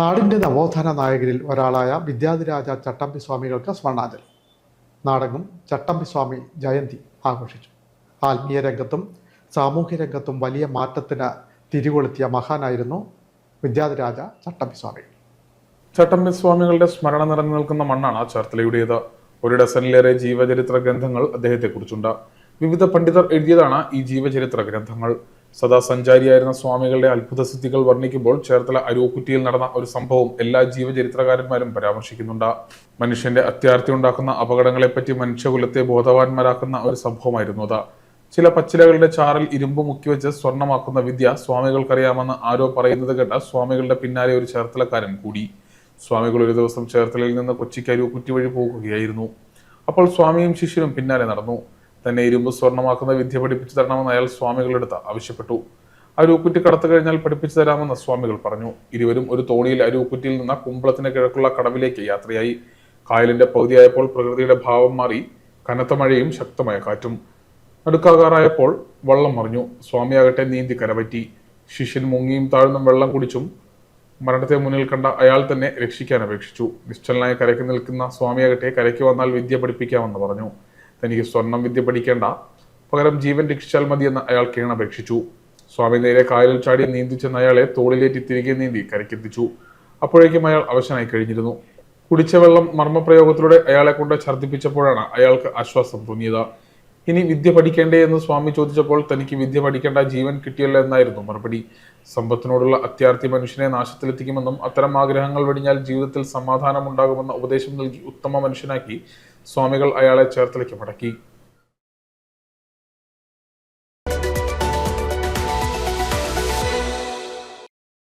നാടിന്റെ നവോത്ഥാന നായകരിൽ ഒരാളായ വിദ്യാധിരാജ ചട്ടമ്പി സ്വാമികൾക്ക് സ്വർണാഞ്ജലി നാടകം ചട്ടമ്പി സ്വാമി ജയന്തി ആഘോഷിച്ചു. ആത്മീയ രംഗത്തും സാമൂഹ്യ രംഗത്തും വലിയ മാറ്റത്തിന് തിരികൊളുത്തിയ മഹാനായിരുന്നു വിദ്യാധിരാജ ചട്ടമ്പി സ്വാമി ചട്ടമ്പി സ്വാമികളുടെ സ്മരണ നിറഞ്ഞു നിൽക്കുന്ന മണ്ണാണ് ആ ചേർത്തലയുടേത്. ഒരു ഡസനിലേറെ ജീവചരിത്ര ഗ്രന്ഥങ്ങൾ അദ്ദേഹത്തെക്കുറിച്ചുണ്ട്. വിവിധ പണ്ഡിതർ എഴുതിയതാണ് ഈ ജീവചരിത്ര ഗ്രന്ഥങ്ങൾ. സദാ സഞ്ചാരിയായിരുന്ന സ്വാമികളുടെ അത്ഭുത സിദ്ധികൾ വർണിക്കുമ്പോൾ ചേർത്തല അരൂക്കുറ്റിയിൽ നടന്ന ഒരു സംഭവം എല്ലാ ജീവചരിത്രകാരന്മാരും പരാമർശിക്കുന്നുണ്ട്. മനുഷ്യന്റെ അത്യാർത്തി ഉണ്ടാക്കുന്ന അപകടങ്ങളെപ്പറ്റി മനുഷ്യകുലത്തെ ബോധവാന്മാരാക്കുന്ന ഒരു സംഭവമായിരുന്നു അത്. ചില പച്ചിലകളുടെ ചാറിൽ ഇരുമ്പ് മുക്കിവെച്ച് സ്വർണമാക്കുന്ന വിദ്യ സ്വാമികൾക്കറിയാമെന്ന് ആരോ പറയുന്നത് കേട്ട സ്വാമികളുടെ പിന്നാലെ ഒരു ചേർത്തലക്കാരൻ കൂടി. സ്വാമികൾ ഒരു ദിവസം ചേർത്തലയിൽ നിന്ന് കൊച്ചിക്ക് അരൂക്കുറ്റി വഴി പോകുകയായിരുന്നു. അപ്പോൾ സ്വാമിയും ശിഷ്യനും പിന്നാലെ നടന്നു. തന്നെ ഇരുമ്പ് സ്വർണമാക്കുന്ന വിദ്യ പഠിപ്പിച്ചു തരണമെന്ന് അയാൾ സ്വാമികളെടുത്ത് ആവശ്യപ്പെട്ടു. അരൂക്കുറ്റി കടത്തു കഴിഞ്ഞാൽ പഠിപ്പിച്ചു തരാമെന്ന് സ്വാമികൾ പറഞ്ഞു. ഇരുവരും ഒരു തോണിയിൽ അരൂക്കുറ്റിയിൽ നിന്ന് കുമ്പളത്തിന് കിഴക്കുള്ള കടവിലേക്ക് യാത്രയായി. കായലിന്റെ പകുതിയായപ്പോൾ പ്രകൃതിയുടെ ഭാവം മാറി കനത്ത മഴയും ശക്തമായ കാറ്റും. നടുക്കാകാറായപ്പോൾ വള്ളം മറിഞ്ഞു. സ്വാമിയാകട്ടെ നീന്തി കരപറ്റി ശിഷ്യൻ മുങ്ങിയും താഴ്ന്നും വെള്ളം കുടിച്ചും മരണത്തെ മുന്നിൽ കണ്ട അയാൾ തന്നെ രക്ഷിക്കാൻ അപേക്ഷിച്ചു. നിശ്ചലനായ കരയ്ക്ക് നിൽക്കുന്ന സ്വാമിയാകട്ടെ കരയ്ക്ക് വന്നാൽ വിദ്യ പഠിപ്പിക്കാമെന്ന് പറഞ്ഞു. തനിക്ക് സ്വർണം വിദ്യ പഠിക്കേണ്ട. പകരം ജീവൻ രക്ഷിച്ചാൽ മതിയെന്ന് അയാൾ കീണപേക്ഷിച്ചു സ്വാമി നേരെ കായലിൽ ചാടി നീന്തി ചെന്ന അയാളെ തോളിലേറ്റി തിരികെ നീന്തി കരയ്ക്കെത്തിച്ചു. അപ്പോഴേക്കും അയാൾ അവശനായി കഴിഞ്ഞിരുന്നു. കുടിച്ച വെള്ളം മർമ്മപ്രയോഗത്തിലൂടെ അയാളെ കൊണ്ട് ഛർദ്ദിപ്പിച്ചപ്പോഴാണ് അയാൾക്ക് ആശ്വാസം തോന്നിയത്. ഇനി വിദ്യ പഠിക്കേണ്ടേ? എന്ന് സ്വാമി ചോദിച്ചപ്പോൾ തനിക്ക് വിദ്യ പഠിക്കേണ്ട ജീവൻ കിട്ടിയല്ലോ എന്നായിരുന്നു മറുപടി. സമ്പത്തിനോടുള്ള അത്യാർത്ഥി മനുഷ്യനെ നാശത്തിലെത്തിക്കുമെന്നും അത്തരം ആഗ്രഹങ്ങൾ വെടിഞ്ഞാൽ ജീവിതത്തിൽ സമാധാനം സമാധാനമുണ്ടാകുമെന്ന ഉപദേശം നൽകി ഉത്തമ മനുഷ്യനാക്കി സ്വാമികൾ അയാളെ ചേർത്തലേക്ക് മടക്കി.